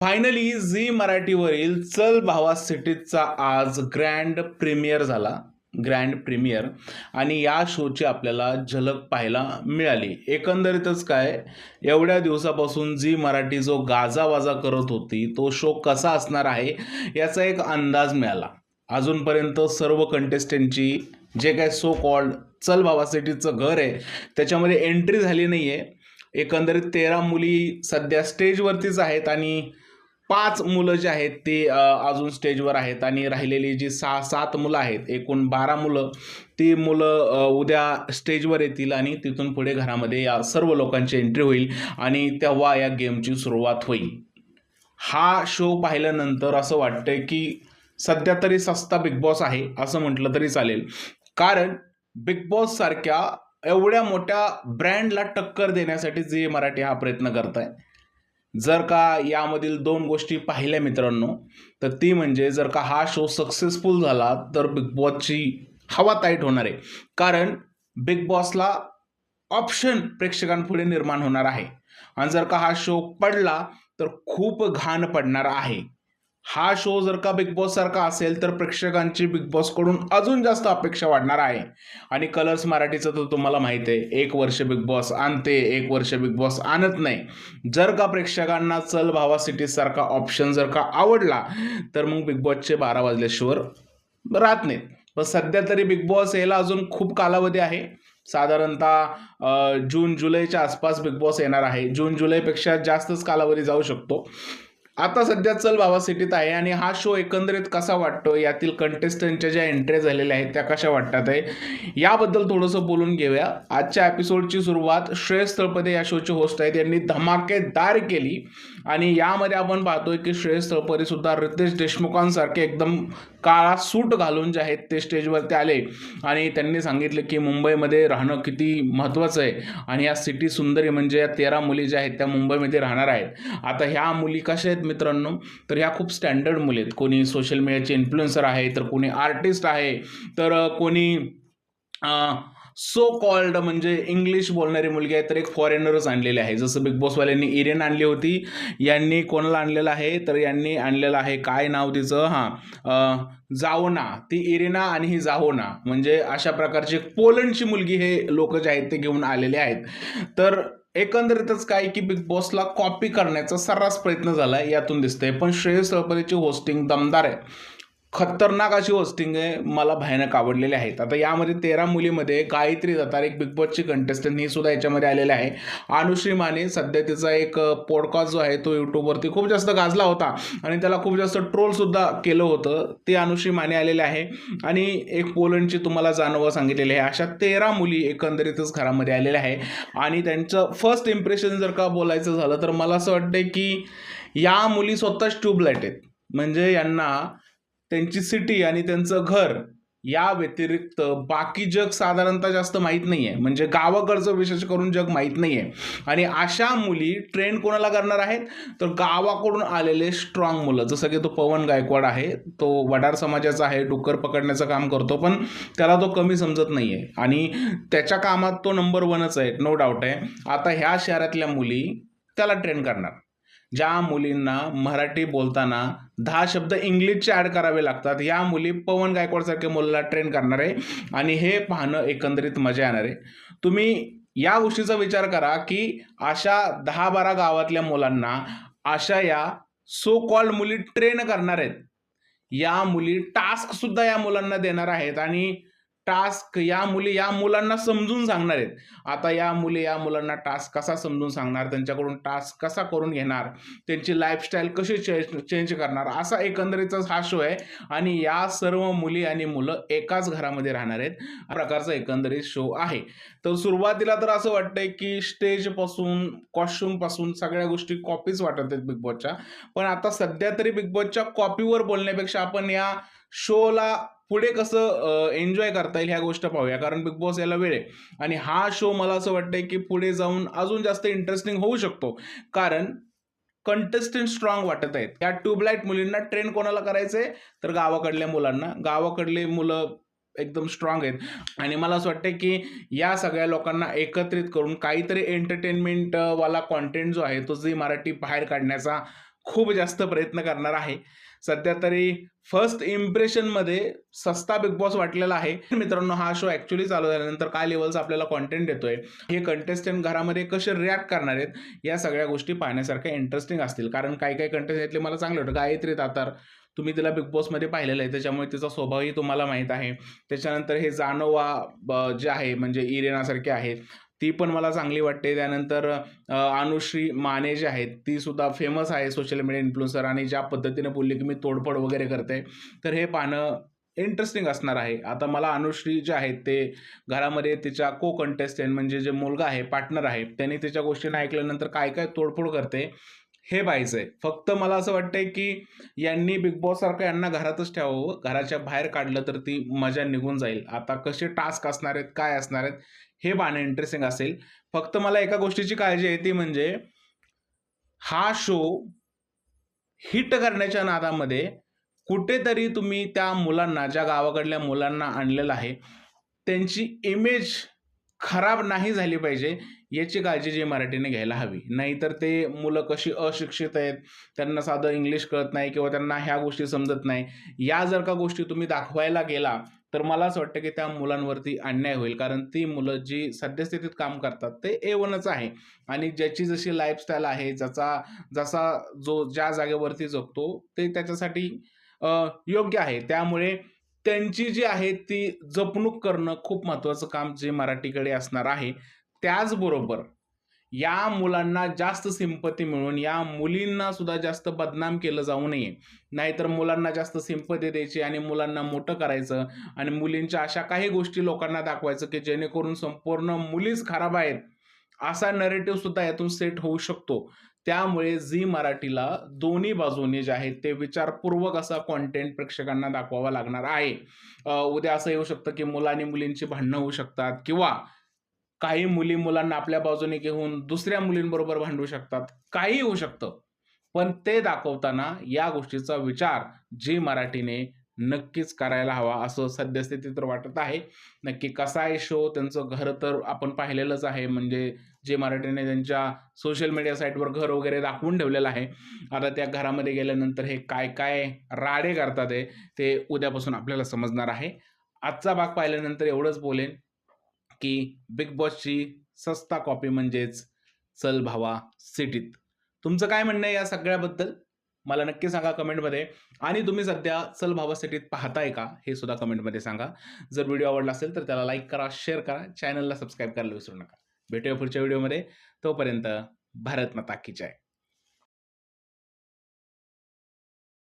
Finally Zee मराठीवरील चल भावा सिटीचा आज ग्रँड प्रीमियर झाला. ग्रँड प्रीमियर आणि या शोची आपल्याला झलक पाहायला मिळाली. एकंदरीतच काय? एवढ्या दिवसापासून झी मराठी जो गाजावाजा करत होती तो शो कसा असणार आहे याचा एक अंदाज मिळाला. अजूनपर्यंत सर्व कंटेस्टंटची जे काय सो कॉल्ड चल भावा सिटीचं घर आहे त्याच्यामध्ये एंट्री झाली नाही आहे एकंदरीत तेरा मुली सध्या स्टेजवरतीच आहेत आणि पाच मुलं जे आहेत ते अजून स्टेजवर आहेत आणि राहिलेली जी सहा सात मुलं आहेत एकूण बारा मुलं ती मुलं उद्या स्टेजवर येतील आणि तिथून पुढे घरामध्ये या सर्व लोकांची एंट्री होईल आणि तेव्हा या गेमची सुरुवात होईल. हा शो पाहिल्यानंतर असं वाटतं की सध्या तरी सस्ता बिग बॉस आहे असं म्हटलं तरी चालेल. कारण बिग बॉस सारख्या एवढ्या मोठ्या ब्रँडला टक्कर देण्यासाठी जे मराठी हा प्रयत्न करत आहे जर का यामधील दोन गोष्टी पाहिल्या मित्रांनो तर ती म्हणजे जर का हा शो सक्सेसफुल झाला तर बिग बॉसची हवा टाईट होणार आहे. कारण बिग बॉसला ऑप्शन प्रेक्षकांपुढे निर्माण होणार आहे. आणि जर का हा शो पडला तर खूप घाण पडणार आहे. हा शो जर का बिग बॉस सारखा असेल तर प्रेक्षकांची बिग बॉसकडून अजून जास्त अपेक्षा वाढणार आहे. आणि कलर्स मराठीचं तर तुम्हाला माहीत आहे एक वर्ष बिग बॉस आणते एक वर्ष बिग बॉस आणत नाही. जर का प्रेक्षकांना चल भावा सिटीजसारखा ऑप्शन जर का आवडला तर मग बिग बॉसचे बारा वाजल्याशिवाय राहत नाहीत. पण सध्या तरी बिग बॉस यायला अजून खूप कालावधी आहे. साधारणतः जून जुलैच्या आसपास बिग बॉस येणार आहे. जून जुलैपेक्षा जास्तच कालावधी जाऊ शकतो. आता सध्या चल बाबा सिटीत आहे आणि हा शो एकंदरीत कसा वाटतो? यातील कंटेस्टंटच्या ज्या एंट्री झालेल्या आहेत त्या कशा वाटतात आहे? याबद्दल थोडंसं बोलून घेऊया. आजच्या एपिसोडची सुरुवात श्रेयस तळपदे या शोचे होस्ट आहेत. यांनी धमाकेदार केली. आणि यामध्ये आपण पाहतोय की श्रेयस तळपदे सुद्धा रितेश देशमुखांसारखे एकदम काळा सूट घालून जे आहेत ते स्टेजवरती आले. आणि त्यांनी सांगितलं की मुंबईमध्ये राहणं किती महत्त्वाचं आहे. आणि या सिटी सुंदरी म्हणजे या तेरा मुली ज्या आहेत त्या मुंबईमध्ये राहणार आहेत. आता ह्या मुली कशा आहेत? मित्रांनो तर ह्या खूप स्टँडर्ड मुली आहेत. कोणी सोशल मीडियाचे इन्फ्लुएन्सर आहे तर कोणी आर्टिस्ट आहे तर कोणी सो कॉल्ड म्हणजे इंग्लिश बोलणारी मुलगी आहे तर एक फॉरेनरच आणलेली आहे. जसं बिग बॉसवाल्यांनी इरेन आणली होती यांनी कोणाला आणलेलं आहे? तर यांनी आणलेलं आहे काय नाव तिचं? हां जाओना. ती इरेना आणि ही जाहोना म्हणजे अशा प्रकारची पोलंडची मुलगी हे लोक जे आहेत ते घेऊन आलेले आहेत. तर एकंदरीतच काय की बिग बॉसला कॉपी करण्याचा सर्रास प्रयत्न झाला यातून दिसतंय. पण श्रेयस तळपदेची होस्टिंग दमदार आहे. खतरनाक अशी होस्टिंग आहे मला भयानक आवडलेली आहेत आता यामध्ये तेरा मुलीमध्ये गायत्री दत्तार एक बिग बॉसची कंटेस्टंट ही सुद्धा याच्यामध्ये आलेली आहे. अनुश्री माने सध्या तिचा एक पॉडकास्ट जो आहे तो यूट्यूबवरती खूप जास्त गाजला होता. आणि त्याला खूप जास्त ट्रोलसुद्धा केलं होतं. ते अनुश्री माने आलेले आहे. आणि एक पोलंडची तुम्हाला जाणवं सांगितलेली आहे. अशा तेरा मुली एकंदरीतच घरामध्ये आलेल्या आहे. आणि त्यांचं फर्स्ट इम्प्रेशन जर का बोलायचं झालं तर मला असं वाटतं की या मुली स्वतःच ट्यूबलाईट आहेत. म्हणजे यांना त्यांची सिटी आणि त्यांचं घर या व्यतिरिक्त बाकी जग साधारणतः जास्त माहीत नाही आहे म्हणजे गावाकडचं विशेष करून जग माहीत नाही आहे आणि अशा मुली ट्रेन कोणाला करणार आहेत? तर गावाकडून आलेले स्ट्रॉंग मुलं. जसं की तो पवन गायकवाड आहे तो वडार समाजाचा आहे डुक्कर पकडण्याचं काम करतो पण त्याला तो कमी समजत नाही आहे आणि त्याच्या कामात तो नंबर वनच आहे नो डाऊट आहे. आता ह्या शहरातल्या मुली त्याला ट्रेन करणार. ज्या मुलींना मराठी बोलताना दहा शब्द इंग्लिशचे ॲड करावे लागतात या मुली पवन गायकवाडसारख्या मुलाला ट्रेन करणार आहे आणि हे पाहणं एकंदरीत मजा येणार आहे. तुम्ही या गोष्टीचा विचार करा की अशा दहा बारा गावातल्या मुलांना अशा या सो कॉल्ड मुली ट्रेन करणार आहेत. या मुली टास्कसुद्धा या मुलांना देणार आहेत आणि टास्क या मुली या मुलांना समजून सांगणार आहेत. आता या मुली या मुलांना टास्क कसा समजून सांगणार? त्यांच्याकडून टास्क कसा करून घेणार? त्यांची लाईफस्टाईल कशी चेंज चेंज करणार? असा एकंदरीतच हा शो आहे. आणि या सर्व मुली आणि मुलं एकाच घरामध्ये राहणार आहेत. हा प्रकारचा एकंदरीत शो आहे. तर सुरुवातीला तर असं वाटतंय की स्टेजपासून कॉस्ट्युमपासून सगळ्या गोष्टी कॉपीच वाटत आहेत बिग बॉसच्या पण आता सध्या तरी बिग बॉसच्या कॉपीवर बोलण्यापेक्षा आपण या शोला पुढे कसं एन्जॉय करता येईल ह्या गोष्ट पाहूया. कारण बिग बॉस याला वेळ आहे. आणि हा शो मला असं वाटतंय की पुढे जाऊन अजून जास्त इंटरेस्टिंग होऊ शकतो. कारण कंटेस्टंट स्ट्रॉंग वाटत आहेत. त्या ट्यूबलाईट मुलींना ट्रेन कोणाला करायचंय? तर गावाकडल्या मुलांना. गावाकडले मुलं एकदम स्ट्रॉंग आहेत. आणि मला असं वाटतं की या सगळ्या लोकांना एकत्रित करून काहीतरी एंटरटेनमेंट वाला कॉन्टेंट जो आहे तो जी मराठी बाहेर काढण्याचा खूप जास्त प्रयत्न करणार आहे. सध्या तरी फर्स्ट इम्प्रेशनमध्ये सस्ता बिग बॉस वाटलेला आहे. मित्रांनो हा शो ॲक्च्युली चालू झाल्यानंतर काय लेवल्स आपल्याला कॉन्टेंट देतोय? हे कंटेस्टंट घरामध्ये कसे रिॲक्ट करणार आहेत? या सगळ्या गोष्टी पाहण्यासारख्या इंटरेस्टिंग असतील. कारण काही काही कंटेस्टले मला चांगलं वाटतं. गायत्री तातार तुम्ही तिला बिग बॉसमध्ये पाहिलेलं आहे. त्याच्यामुळे तिचा स्वभावही तुम्हाला माहीत आहे. त्याच्यानंतर हे जानोवा ब- जे आहे म्हणजे इरेनासारखे आहेत. ती पण मला चांगली वाटते. त्यानंतर अनुश्री माने जे आहेत ती सुद्धा फेमस आहे सोशल मीडिया इन्फ्लुएन्सर आणि ज्या पद्धतीने बोलली की मी तोडफोड वगैरे करते. तर हे पाहणं इंटरेस्टिंग असणार आहे. आता मला अनुश्री जे आहेत ते घरामध्ये तिच्या को कंटेस्टंट म्हणजे जे मुलगा आहे पार्टनर आहे त्यांनी तिच्या गोष्टींना ऐकल्यानंतर काय काय तोडफोड करते हे पाहायचंय फक्त मला असं वाटतंय की यांनी बिग बॉस सारखं यांना घरातच ठेवावं. घराच्या बाहेर काढलं तर ती मजा निघून जाईल. आता कसे टास्क असणार आहेत काय असणार आहेत हे पाहणं इंटरेस्टिंग असेल. फक्त मला एका गोष्टीची काळजी आहे ती म्हणजे हा शो हिट करण्याच्या नादामध्ये कुठेतरी तुम्ही त्या मुलांना ज्या गावाकडल्या मुलांना आणलेलं आहे त्यांची इमेज खराब नाही झाली पाहिजे. याची काळजी जी मराठीने घ्यायला हवी. नाहीतर ते मुलं कशी अशिक्षित आहेत त्यांना साधं इंग्लिश कळत नाही किंवा त्यांना ह्या गोष्टी समजत नाही या जर का गोष्टी तुम्ही दाखवायला गेला तर मला असं वाटतं की त्या मुलांवरती अन्याय होईल. कारण ती मुलं जी सद्यस्थितीत काम करतात ते ए वनच आहे. आणि ज्याची जशी लाईफस्टाईल आहे ज्याचा जसा जो ज्या जागेवरती जगतो ते त्याच्यासाठी योग्य आहे. त्यामुळे त्यांची जी आहे ती जपणूक करणं खूप महत्त्वाचं काम जे मराठीकडे असणार आहे. त्याचबरोबर या मुलांना जास्त सिंपती मिळून या मुलींना सुद्धा जास्त बदनाम केलं जाऊ नये. नाहीतर मुलांना जास्त सिंपती द्यायची आणि मुलांना मोठं करायचं आणि मुलींच्या अशा काही गोष्टी लोकांना दाखवायचं की जेणेकरून संपूर्ण मुलीच खराब आहेत असा नरेटिव्ह सुद्धा यातून सेट होऊ शकतो. त्यामुळे झी मराठीला दोन्ही बाजूने जे आहेत ते विचारपूर्वक असा कॉन्टेंट प्रेक्षकांना दाखवावा लागणार आहे. उद्या असं येऊ शकतं की मुलं आणि मुलींची भांडणं होऊ शकतात किंवा काही मुली मुलांना आपल्या बाजूने घेऊन दुसऱ्या मुलींबरोबर भांडू शकतात. काही होऊ शकतं. पण ते दाखवताना या गोष्टीचा विचार जी मराठीने नक्कीच करायला हवा असं सद्यस्थिती तर वाटत आहे. नक्की कसा आहे शो त्यांचं घर तर आपण पाहिलेलंच आहे. म्हणजे जे मराठीने त्यांच्या सोशल मीडिया साईटवर घर वगैरे दाखवून ठेवलेलं आहे. आता त्या घरामध्ये गेल्यानंतर हे काय काय राडे करतात ते उद्यापासून आपल्याला समजणार आहे. आजचा भाग पाहिल्यानंतर एवढंच बोलेन. की बिग बॉसची सस्ता कॉपी म्हणजेच चल भावा सिटीत. तुमचं काय म्हणणं आहे या सगळ्याबद्दल? मला नक्की सांगा कमेंटमध्ये आणि तुम्ही सध्या चल भावा सिटीत पाहताय का? हे सुद्धा कमेंटमध्ये सांगा. जर व्हिडिओ आवडला असेल तर त्याला लाईक करा शेअर करा चॅनलला सबस्क्राईब करायला विसरू नका. भेटूया पुढच्या व्हिडिओमध्ये तोपर्यंत भारत माता की जय.